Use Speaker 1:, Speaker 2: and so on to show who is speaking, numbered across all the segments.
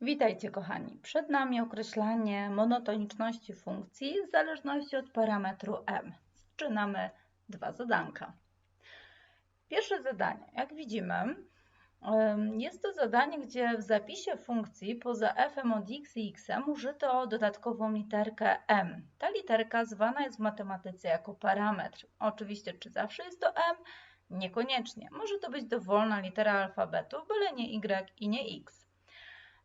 Speaker 1: Witajcie kochani. Przed nami określanie monotoniczności funkcji w zależności od parametru m. Zaczynamy dwa zadanka. Pierwsze zadanie, jak widzimy, jest to zadanie, gdzie w zapisie funkcji poza f od x i x użyto dodatkową literkę m. Ta literka zwana jest w matematyce jako parametr. Oczywiście, czy zawsze jest to m? Niekoniecznie. Może to być dowolna litera alfabetu, byle nie y i nie x.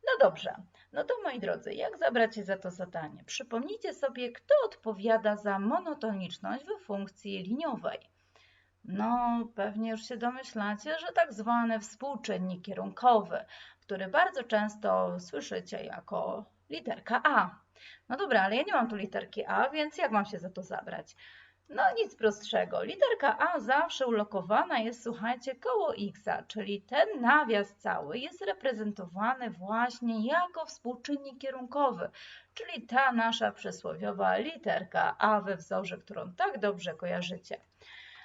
Speaker 1: No dobrze, no to moi drodzy, jak zabracie za to zadanie? Przypomnijcie sobie, kto odpowiada za monotoniczność w funkcji liniowej. No, pewnie już się domyślacie, że tak zwany współczynnik kierunkowy, który bardzo często słyszycie jako literka A. No dobra, ale ja nie mam tu literki A, więc jak mam się za to zabrać? No nic prostszego. Literka A zawsze ulokowana jest, słuchajcie, koło x, czyli ten nawias cały jest reprezentowany właśnie jako współczynnik kierunkowy, czyli ta nasza przysłowiowa literka A we wzorze, którą tak dobrze kojarzycie.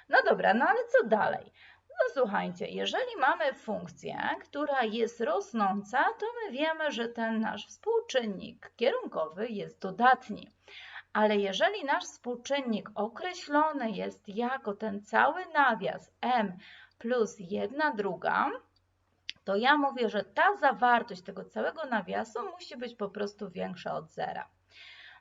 Speaker 1: No dobra, no ale co dalej? No słuchajcie, jeżeli mamy funkcję, która jest rosnąca, to my wiemy, że ten nasz współczynnik kierunkowy jest dodatni. Ale jeżeli nasz współczynnik określony jest jako ten cały nawias m plus 1 druga, to ja mówię, że ta zawartość tego całego nawiasu musi być po prostu większa od zera.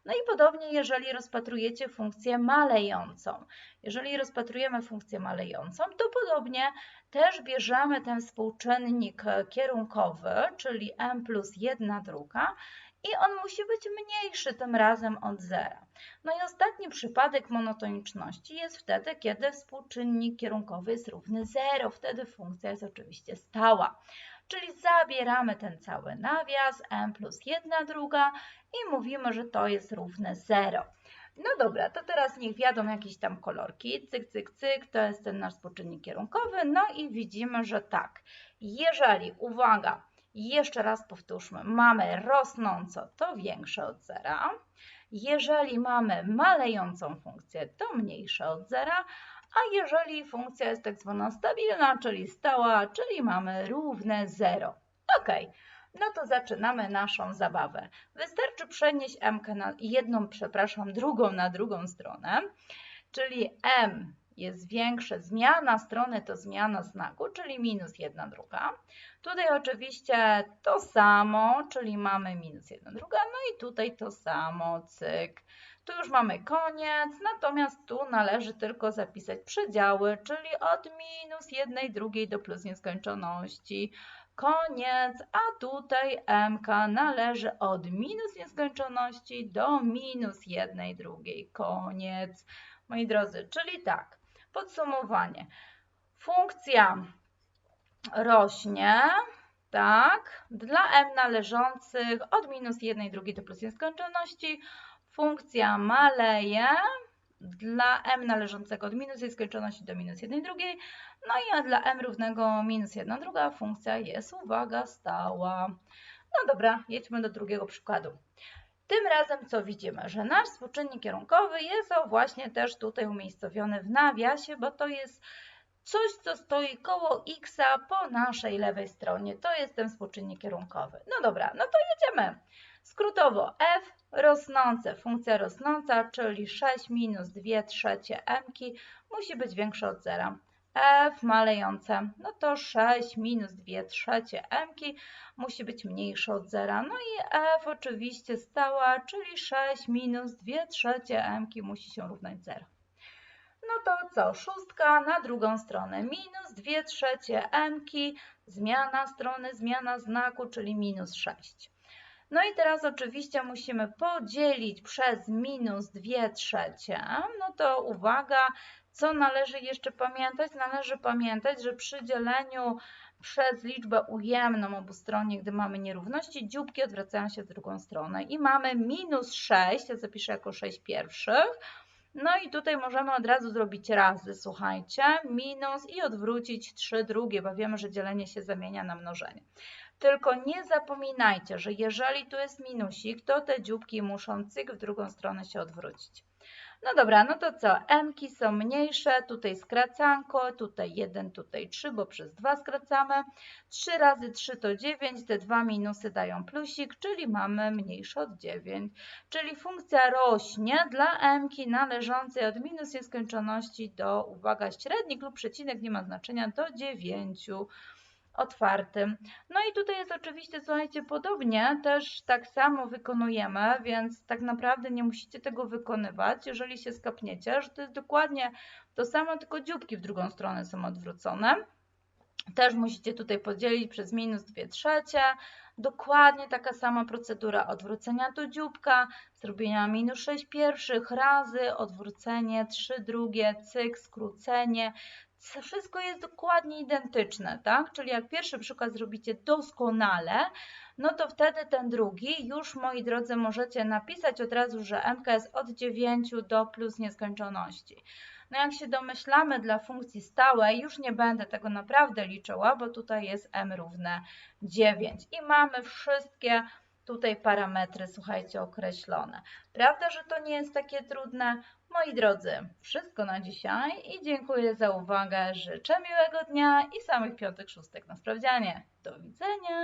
Speaker 1: No i podobnie, jeżeli rozpatrujecie funkcję malejącą. Jeżeli rozpatrujemy funkcję malejącą, to podobnie też bierzemy ten współczynnik kierunkowy, czyli m plus 1 druga i on musi być mniejszy tym razem od zera. No i ostatni przypadek monotoniczności jest wtedy, kiedy współczynnik kierunkowy jest równy 0. Wtedy funkcja jest oczywiście stała. Czyli zabieramy ten cały nawias m plus 1 druga i mówimy, że to jest równe 0. No dobra, to teraz niech wiadą jakieś tam kolorki. Cyk, cyk, cyk, to jest ten nasz współczynnik kierunkowy. No i widzimy, że tak. Jeżeli, uwaga, jeszcze raz powtórzmy, mamy rosnąco, to większe od zera. Jeżeli mamy malejącą funkcję, to mniejsze od zera, a jeżeli funkcja jest tak zwana stabilna, czyli stała, czyli mamy równe 0. Ok, no to zaczynamy naszą zabawę. Wystarczy przenieść m na jedną, przepraszam, drugą na drugą stronę, czyli m jest większe, zmiana strony to zmiana znaku, czyli minus jedna druga. Tutaj oczywiście to samo, czyli mamy minus jedna druga, no i tutaj to samo, cyk. Tu już mamy koniec, natomiast tu należy tylko zapisać przedziały, czyli od minus jednej drugiej do plus nieskończoności. Koniec, a tutaj mk należy od minus nieskończoności do minus jednej drugiej. Koniec. Moi drodzy, czyli tak, Podsumowanie. Funkcja rośnie, tak, dla m należących od minus 1 drugiej do plus nieskończoności. Funkcja maleje dla m należącego od minus nieskończoności do minus 1 drugiej. No i dla m równego minus 1 druga funkcja jest, uwaga, stała. No dobra, jedźmy do drugiego przykładu. Tym razem co widzimy, że nasz współczynnik kierunkowy jest o właśnie też tutaj umiejscowiony w nawiasie, bo to jest coś, co stoi koło x po naszej lewej stronie. To jest ten współczynnik kierunkowy. No dobra, no to jedziemy. Skrótowo f rosnące, funkcja rosnąca, czyli 6 minus 2 trzecie m musi być większa od zera f malejące, no to 6 minus 2 trzecie m musi być mniejsze od zera. No i f oczywiście stała, czyli 6 minus 2 trzecie m musi się równać 0. No to co? Szóstka na drugą stronę. Minus 2 trzecie m, zmiana strony, zmiana znaku, czyli minus 6. No i teraz oczywiście musimy podzielić przez minus 2 trzecie. No to uwaga, co należy jeszcze pamiętać? Należy pamiętać, że przy dzieleniu przez liczbę ujemną obustronnie, gdy mamy nierówności, dzióbki odwracają się w drugą stronę i mamy minus 6, ja zapiszę jako 6 pierwszych, no i tutaj możemy od razu zrobić razy, słuchajcie, minus i odwrócić 3 drugie, bo wiemy, że dzielenie się zamienia na mnożenie. Tylko nie zapominajcie, że jeżeli tu jest minusik, to te dzióbki muszą cyk w drugą stronę się odwrócić. No dobra, no to co? M-ki są mniejsze, tutaj skracanko, tutaj 1, tutaj 3, bo przez 2 skracamy. 3 razy 3 to 9, te dwa minusy dają plusik, czyli mamy mniejsze od 9. Czyli funkcja rośnie dla m-ki należącej od minus nieskończoności do, uwaga, średnik lub przecinek, nie ma znaczenia, do 9 otwartym. No i tutaj jest oczywiście, słuchajcie, podobnie, też tak samo wykonujemy, więc tak naprawdę nie musicie tego wykonywać, jeżeli się skapniecie, że to jest dokładnie to samo, tylko dzióbki w drugą stronę są odwrócone. Też musicie tutaj podzielić przez minus 2 trzecie. Dokładnie taka sama procedura odwrócenia do dzióbka, zrobienia minus 6 pierwszych razy, odwrócenie 3 drugie, cyk, skrócenie. Wszystko jest dokładnie identyczne, tak? Czyli jak pierwszy przykład zrobicie doskonale, no to wtedy ten drugi już, moi drodzy, możecie napisać od razu, że mk jest od 9 do plus nieskończoności. No jak się domyślamy dla funkcji stałej, już nie będę tego naprawdę liczyła, bo tutaj jest m równe 9 i mamy wszystkie tutaj parametry, słuchajcie, określone. Prawda, że to nie jest takie trudne? Moi drodzy, wszystko na dzisiaj i dziękuję za uwagę. Życzę miłego dnia i samych piątek, szóstek na sprawdzianie. Do widzenia!